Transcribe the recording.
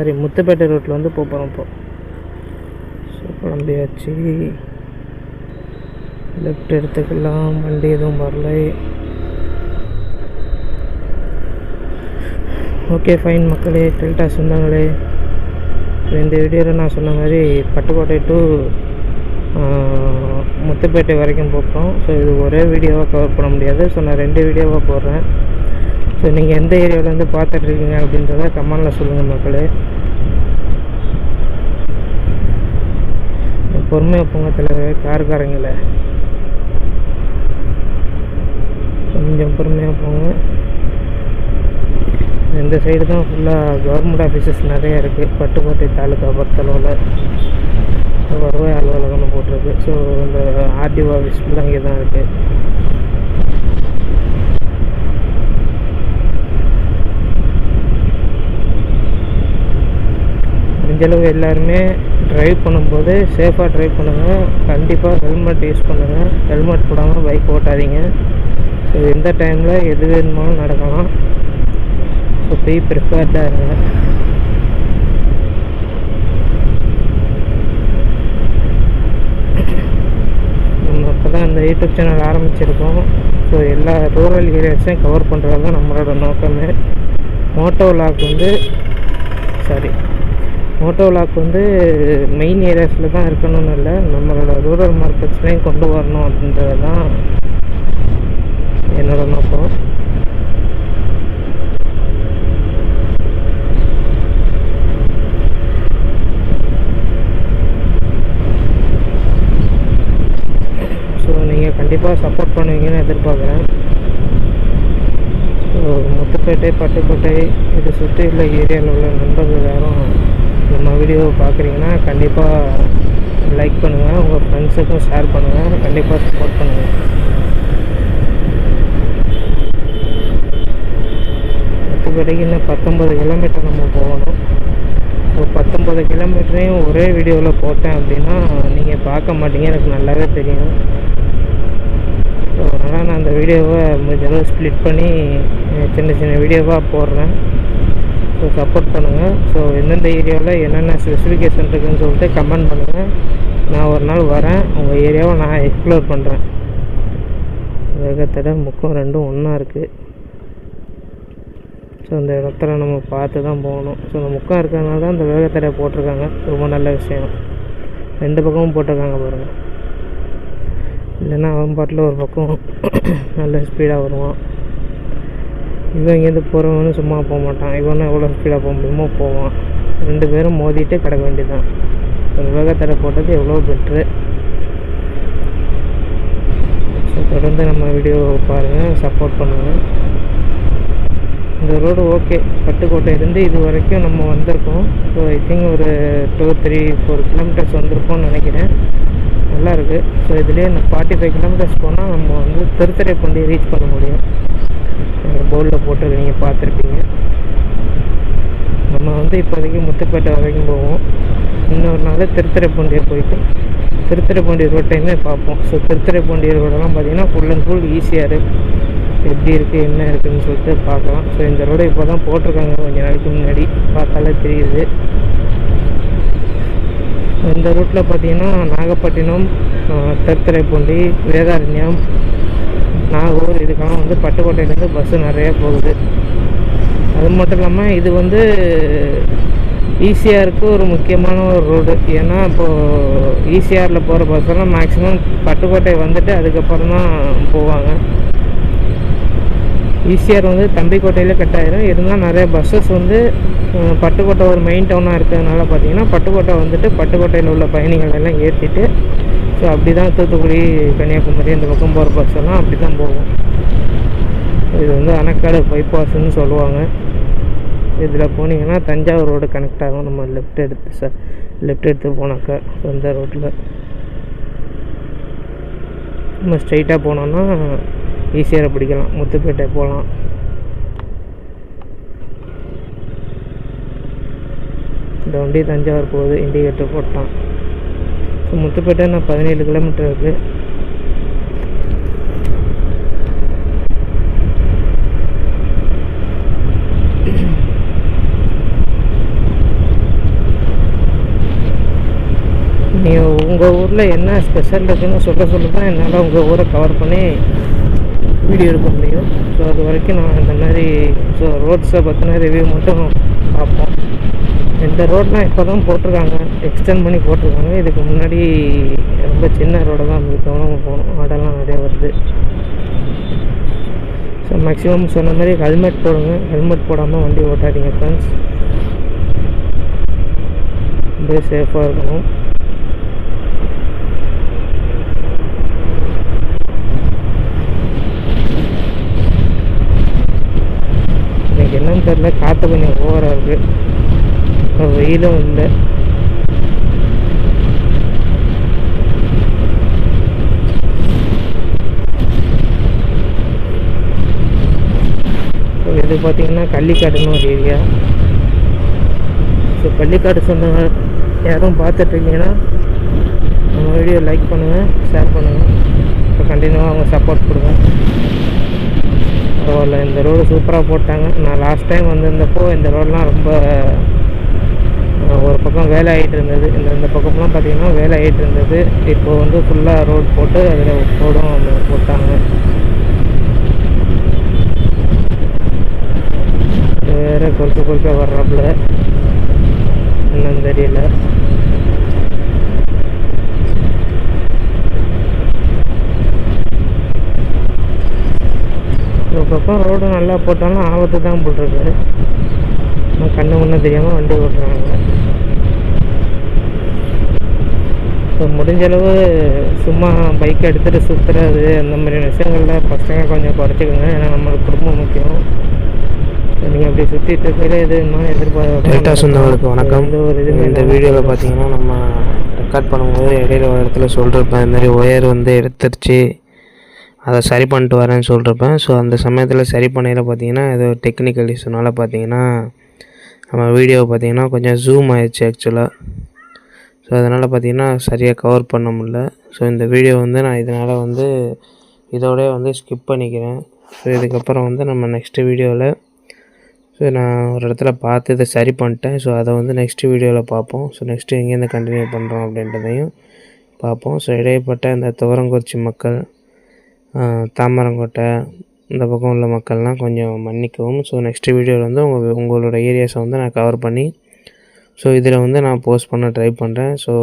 Sorry Muthupettai ரோட்டில் வந்து போகிறோம் இப்போ. ஸோ குழம்பியாச்சு லெஃப்ட் எடுத்துக்கலாம். வண்டி எதுவும் வரல. ஓகே ஃபைன் மக்களே. டெல்டா சொந்தங்களே இந்த வீடியோவில் நான் சொன்ன மாதிரி பட்டுக்கோட்டை டு முத்துப்பேட்டை வரைக்கும் போகிறோம் ஸோ இது ஒரே வீடியோவாக கவர் பண்ண முடியாது. ஸோ நான் ரெண்டு வீடியோவாக போடுறேன். ஸோ நீங்கள் எந்த ஏரியாவிலேருந்து பார்த்துட்ருக்கீங்க அப்படின்றத கமெண்டில் சொல்லுங்கள் மக்களே. பொறுமையாக போங்க தலைவர் கார்காரங்கள கொஞ்சம் பொறுமையாக போங்க. இந்த சைடு தான் ஃபுல்லாக கவர்மெண்ட் ஆஃபீஸஸ் நிறைய இருக்குது பட்டுக்கோட்டை தாலுக்கா பொறுத்தளவில் வருவாய் அலுவலகம்னு போட்டிருக்கு. ஸோ இந்த ஆர்டிஓ ஆஃபீஸ் ஃபுல்லாக இங்கே தான் இருக்குது முடிஞ்சளவு எல்லாருமே ட்ரைவ் பண்ணும்போது சேஃபாக ட்ரைவ் பண்ணுங்கள் கண்டிப்பாக ஹெல்மெட் யூஸ் பண்ணுங்கள் ஹெல்மெட் போடாமல் பைக் ஓட்டாதீங்க. ஸோ எந்த டைமில் எது வேணுமாலும் நடக்கலாம். ஸோ போய் ப்ரிப்பேர்டாக இருங்க. நம்ம இப்போ தான் இந்த யூடியூப் சேனல் ஆரம்பிச்சிருக்கோம். ஸோ எல்லா ரூரல் ஏரியாஸையும் கவர் பண்ணுறது தான் நம்மளோட நோக்கமே. மோட்டோ லாக் வந்து சாரி மோட்டோ லாக் வந்து மெயின் ஏரியாஸில் தான் இருக்கணும்னு இல்லை. நம்மளோட ரூரல் மார்க்கெட்ஸ்லேயும் கொண்டு வரணும் அப்படின்றது தான் என்னோட நோக்கம் ஸோ நீங்கள் கண்டிப்பாக சப்போர்ட் பண்ணுவீங்கன்னு எதிர்பார்க்குறேன் ஸோ பட்டுக்கோட்டை பட்டுக்கோட்டை இது சுற்றி உள்ள ஏரியாவில் உள்ள நண்பர்கள் யாரும் நம்ம வீடியோவை பார்க்குறீங்கன்னா கண்டிப்பாக லைக் பண்ணுங்கள் உங்கள் ஃப்ரெண்ட்ஸுக்கும் ஷேர் பண்ணுங்கள் கண்டிப்பாக சப்போர்ட் பண்ணுங்கள் முத்துப்பேட்டைக்கு இன்னும் பத்தொம்பது கிலோமீட்டர் நம்ம போகணும். ஸோ பத்தொம்பது கிலோமீட்டரையும் ஒரே வீடியோவில் போட்டேன் அப்படின்னா நீங்கள் பார்க்க மாட்டீங்க. எனக்கு நல்லாவே தெரியும். ஸோ அதனால் நான் அந்த வீடியோவை முடிஞ்சளவு ஸ்ப்ளிட் பண்ணி சின்ன சின்ன வீடியோவாக போடுறேன். ஸோ சப்போர்ட் பண்ணுங்கள் ஸோ எந்தெந்த ஏரியாவில் என்னென்ன ஸ்பெசிஃபிகேஷன் இருக்குதுன்னு சொல்லிட்டு கமெண்ட் பண்ணுங்கள் நான் ஒரு நாள் வரேன். உங்கள் ஏரியாவை நான் எக்ஸ்ப்ளோர் பண்ணுறேன் வேகத்தடை முக்கம் ரெண்டும் ஒன்றா இருக்குது ஸோ அந்த இடத்துல நம்ம பார்த்து தான் போகணும். ஸோ அந்த முக்கம் இருக்கிறதுனால தான் அந்த வேகத்தடை போட்டிருக்காங்க. ரொம்ப நல்ல விஷயம். ரெண்டு பக்கமும் போட்டிருக்காங்க பாருங்கள் இல்லைன்னா அவன் பாட்டில் ஒரு பக்கம் நல்ல ஸ்பீடாக வருவான். இவன் இங்கேருந்து போகிறவனும் சும்மா போக மாட்டான். இவனும் எவ்வளோ ஸ்பீடாக போக முடியுமோ போவான். ரெண்டு பேரும் மோதிட்டு கிடக்க வேண்டியதுதான். ஒரு வேகத்தடை போட்டது எவ்வளோ பெட்ரு ஸோ தொடர்ந்து நம்ம வீடியோ பாருங்கள் சப்போர்ட் பண்ணுங்கள் ரோடு ஓகே. பட்டுக்கோட்டையிலேருந்து இது வரைக்கும் நம்ம வந்திருக்கோம். ஸோ ஐ திங்க் ஒரு டூ த்ரீ ஃபோர் கிலோமீட்டர்ஸ் வந்திருக்கோம்னு நினைக்கிறேன். நல்லா இருக்குது ஸோ இதுலேயே ஃபார்ட்டி ஃபைவ் கிலோமீட்டர்ஸ் போனால் நம்ம வந்து திருத்துறைப்பூண்டி ரீச் பண்ண முடியும். எங்கள் போர்டில் போட்டிருக்கு நீங்கள் பார்த்துருப்பீங்க. நம்ம வந்து இப்போதைக்கு முத்துப்பேட்டை வரைக்கும் போவோம். இன்னொரு நாள் திருத்துறைப்பூண்டியை போயிட்டு திருத்துறைப்பூண்டி ரோட்டையுமே பார்ப்போம். ஸோ திருத்துறைப்பூண்டி ரோடெல்லாம் பார்த்திங்கன்னா ஃபுல் அண்ட் ஃபுல் ஈஸியாக இருக்குது எப்படி இருக்குது என்ன இருக்குதுன்னு சொல்லிட்டு பார்க்கலாம். ஸோ இந்த ரோடு இப்போ தான் போட்டிருக்காங்க. கொஞ்ச நாளைக்கு முன்னாடி பார்த்தாலே தெரியுது. இந்த ரூட்டில் பார்த்தீங்கன்னா நாகப்பட்டினம் ஆஹ், திருத்துறைப்பூண்டி வேதாரண்யம் நாகூர் இதுக்கெல்லாம் வந்து பட்டுக்கோட்டையிலேருந்து பஸ்ஸு நிறைய போகுது. அது மட்டும் இல்லாமல் இது வந்து ஈசிஆருக்கு ஒரு முக்கியமான ஒரு ரோடு ஏன்னா இப்போது ஈசிஆரில் போகிற பஸ்ஸெல்லாம் மேக்ஸிமம் பட்டுக்கோட்டை வந்துட்டு அதுக்கப்புறம் தான் போவாங்க. ஈசிஆர் வந்து தம்பிக்கோட்டையில் கட் ஆயிரும் இருந்தால் நிறைய பஸ்ஸஸ் வந்து பட்டுக்கோட்டை ஒரு மெயின் டவுனாக இருக்கிறதுனால பார்த்தீங்கன்னா பட்டுக்கோட்டை வந்துட்டு பட்டுக்கோட்டையில் உள்ள பயணிகள் எல்லாம் ஏற்றிட்டு ஸோ அப்படி தான் தூத்துக்குடி கன்னியாகுமரி இந்த பக்கம் போகிற பஸ் எல்லாம் அப்படி தான் போகும். இது வந்து அணக்காடு பைபாஸ்ன்னு சொல்லுவாங்க. இதில் போனீங்கன்னா தஞ்சாவூர் ரோடு கனெக்ட் ஆகும். நம்ம லெஃப்ட் எடுத்து சார் லெஃப்ட் எடுத்து போனாக்கா இந்த ரோட்டில் நம்ம ஸ்ட்ரைட்டாக போனோன்னா ஈஸியாக பிடிக்கலாம். முத்துப்பேட்டை போகலாம். இந்த வண்டி தஞ்சாவூர் போகுது இண்டிகேட்டர் போட்டான். ஸோ முத்துப்பேட்டை நான் பதினேழு கிலோமீட்டர் இருக்குது நீங்கள் உங்கள் ஊரில் என்ன ஸ்பெஷல் இருக்குதுன்னு சொல்ல சொல்ல தான் என்னால் உங்கள் ஊரை கவர் பண்ணி வீடியோ எடுக்க முடியும் ஸோ அது வரைக்கும் நான் இந்த மாதிரி ஸோ ரோட்ஸை பற்றின ரிவ்யூ மட்டும் பார்ப்போம். இந்த ரோட்லாம் இப்போ தான் போட்டிருக்காங்க. எக்ஸ்டெண்ட் பண்ணி போட்டிருக்காங்க. இதுக்கு முன்னாடி ரொம்ப சின்ன ரோடு தான் கவனமாக போகணும். ஆடெல்லாம் நிறையா வருது. ஸோ மேக்ஸிமம் சொன்ன மாதிரி ஹெல்மெட் போடுங்க. ஹெல்மெட் போடாமல் வண்டி ஓட்டாதீங்க ஃப்ரெண்ட்ஸ் அப்படியே சேஃபாக இருக்கணும். எனக்கு என்னன்னு தெரில காற்று கொஞ்சம் ஓவராக இருக்குது வெயிலும் இல்லை. இது பார்த்தீங்கன்னா கள்ளிக்காடுன்னு ஒரு ஏரியா ஸோ பள்ளிக்காடு சொந்தங்க யாரும் பார்த்துட்ருக்கீங்கன்னா நம்ம வீடியோ லைக் பண்ணுங்கள் ஷேர் பண்ணுங்கள் இப்போ கண்டினியூவாக அவங்க சப்போர்ட் கொடுங்க. பரவாயில்ல இந்த ரோடு சூப்பராக போட்டாங்க. நான் லாஸ்ட் டைம் வந்திருந்தப்போ இந்த ரோடெலாம் ரொம்ப ஒரு பக்கம் வேலை ஆகிட்டு இருந்தது. இந்த இந்த பக்கம்லாம் பார்த்திங்கன்னா வேலை ஆகிட்டு இருந்தது. இப்போ வந்து ஃபுல்லாக ரோடு போட்டு அதில் ரோடும் போட்டாங்க. வேறு குறுக்க குறுக்க வர்றாப்புல. என்னன்னு தெரியல. நல்லா போட்டாலும் ஆபத்து தான் போட்டிருக்கு ஆனால் கண்ணு முன்னே தெரியாமல் வண்டி ஓட்டுறாங்க. ஸோ முடிஞ்ச அளவு சும்மா பைக் எடுத்துகிட்டு சுற்றுறது அந்த மாதிரி விஷயங்களில் பசங்க கொஞ்சம் குறைச்சிக்கோங்க. ஏன்னா நம்மளுக்கு குடும்பம் முக்கியம். நீங்கள் அப்படி சுற்றிட்டு இருக்கையில எது இன்னும் எதிர்பார்க்க டெல்டா சொந்தங்களுக்கு வணக்கம். இந்த வீடியோவில் பார்த்தீங்கன்னா நம்ம ரெக்கார்ட் பண்ணும்போது இடையில ஒரு இடத்துல சொல்லிருப்பேன் இந்த மாதிரி ஒயர் வந்து எடுத்துருச்சு. அதை சரி பண்ணிட்டு வரேன்னு சொல்லிருப்பேன் ஸோ அந்த சமயத்தில் சரி பண்ணையில் பார்த்தீங்கன்னா ஏதோ டெக்னிக்கல் இஷ்யூனால பார்த்தீங்கன்னா நம்ம வீடியோ பார்த்தீங்கன்னா கொஞ்சம் ஜூம் ஆயிடுச்சு ஆக்சுவலாக ஸோ அதனால் பார்த்தீங்கன்னா சரியாக கவர் பண்ண முடில ஸோ இந்த வீடியோ வந்து நான் இதனால் வந்து இதோடய வந்து ஸ்கிப் பண்ணிக்கிறேன். ஸோ இதுக்கப்புறம் வந்து நம்ம நெக்ஸ்ட்டு வீடியோவில் ஸோ நான் ஒரு இடத்துல பார்த்து இதை சரி பண்ணிட்டேன். ஸோ அதை வந்து நெக்ஸ்ட் வீடியோவில் பார்ப்போம். ஸோ நெக்ஸ்ட்டு எங்கேருந்து கண்டினியூ பண்ணுறோம் அப்படின்றதையும் பார்ப்போம். ஸோ இடைப்பட்ட இந்த துவரங்குறிச்சி மக்கள் தாமரங்கோட்டை இந்த பக்கம் உள்ள மக்கள்லாம் கொஞ்சம் மன்னிக்கவும். ஸோ நெக்ஸ்ட் வீடியோவில் வந்து உங்கள் உங்களோட ஏரியாஸை வந்து நான் கவர் பண்ணி ஸோ இதில் வந்து நான் போஸ்ட் பண்ண ட்ரை பண்ணுறேன் ஸோ